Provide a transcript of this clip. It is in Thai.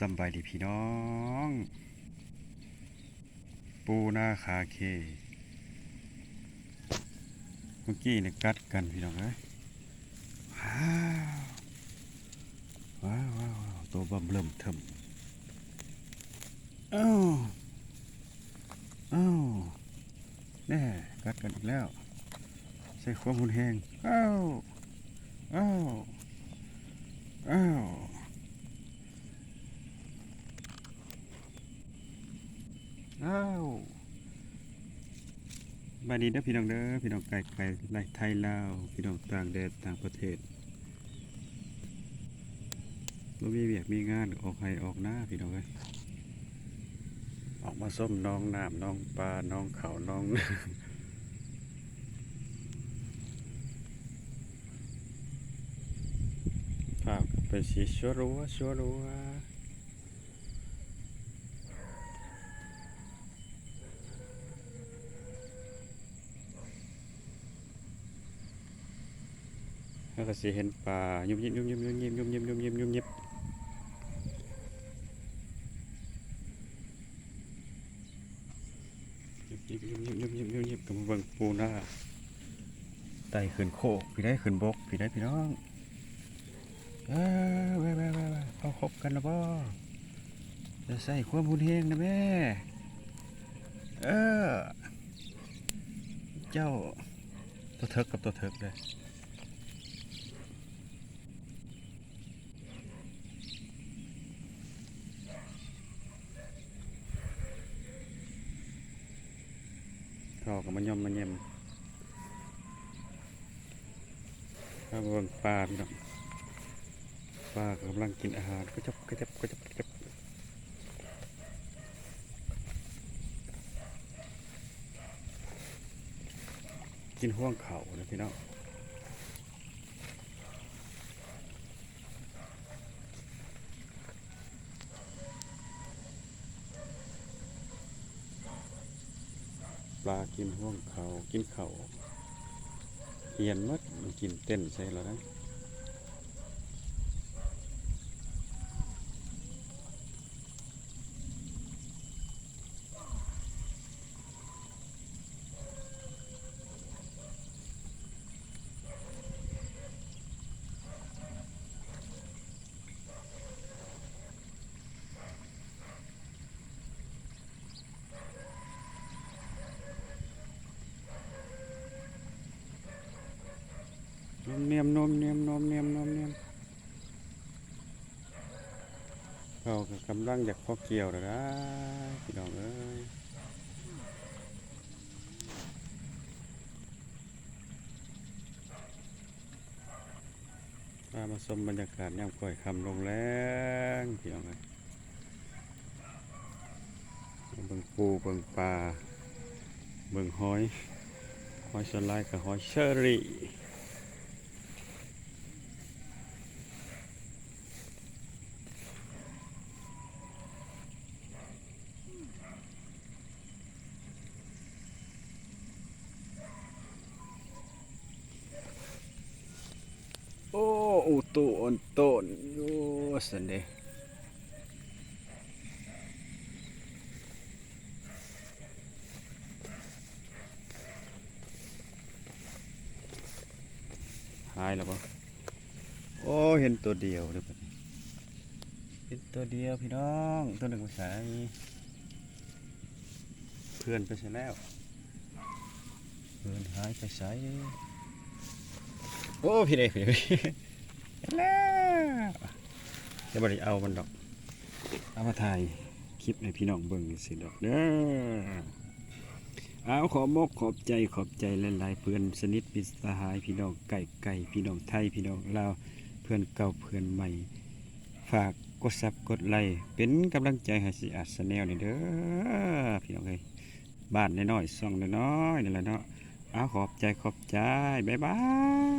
สบายดีพี่น้อง ปูนาคาเค เมื่อกี้เนี่ยกัดกันพี่น้องเอ้ยว้าวว้าวว้าวตัวบำเริ่มเทิมอ้าวอ้าวแน่กัดกันอีกแล้ว ใส่ความหุนแหงอ้าวอ้าวอ้าวอ้าว บายดีเด้อพี่น้องเด้อพี่น้องไก่ไก่ไล่ไทยลาวพี่น้องต่างแดนต่างประเทศบ่มีเวียกมีงานออกให้ออกหน้าพี่น้องเอ้ยออกมาส้มน้องน้ำน้องปลาน้องเขาน้องภาพก็เป็นสีชัวรัวชัวรัว แล้วก็สิเห็นปลายุบยิบยุบยิบยุบยิบยุบยิบยุบยิบยุบยิบยุบยิบยุบยิบยุบยิบยิบกับเบิ่งปูหน้าไต่ขึ้นโคกพี่ได้ขึ้นบกพี่ได้พี่น้องเออไปไปไปไปเอาคบกันแล้วบ่จะใส่ความหุ่นเฮงนะแม่เออเจ้าตัวเถิกกับตัวเถิกเลย ออกับมันยอมมันเยี่ยมถ้าเบิ่งปลาพี่น้องปลากำลังกินอาหารก็จับก็จับก็จับก็จับกินห่วงเขานะพี่น้อง ปลากินห่วงเขากินเขาเหียนมัดมันกินเต้นใช่แล้วนะ นมเนียมนมเนียมนมเนียมนมเนียมเราก็กำลังอยากพอเกี่ยวแล้วนะพี่น้องเอ้ยพามาชมบรรยากาศยามก่อยคำลงแรงพี่น้องเอ้ยเบิ่งปูเบิ่งปลาเบิ่งหอยหอยสไลด์กับหอยเชอรี่ โอ้อุตุอ่อนโตนโอ้สันเดหายแล้วปะโอ้เห็นตัวเดียวเด้อบัดนี้เห็นตัวเดียวพี่น้องตัวหนึ่งไปใส่เพื่อนไปใส่แล้วเพื่อนหายไปใส่โอ้พี่เด้พี่เด้เห็น แล้วจะบริเอามันดอก เอามาถ่ายคลิปให้พี่น้องเบิ่งสิดอกเด้อเอาขอบมกขอบใจขอบใจหลายๆเพื่อนสนิทมิตรสหายพี่น้องไก่ไก่พี่น้องไทยพี่น้องลาวเพื่อนเก่าเพื่อนใหม่ ฝากกดซับกดไลค์เป็นกำลังใจให้สิอัดสแนลนี่เด้อพี่น้องเอ้ยบ้านน้อยๆซ่องน้อยๆนี่แหละเนาะเอาขอบใจขอบใจบ๊ายบาย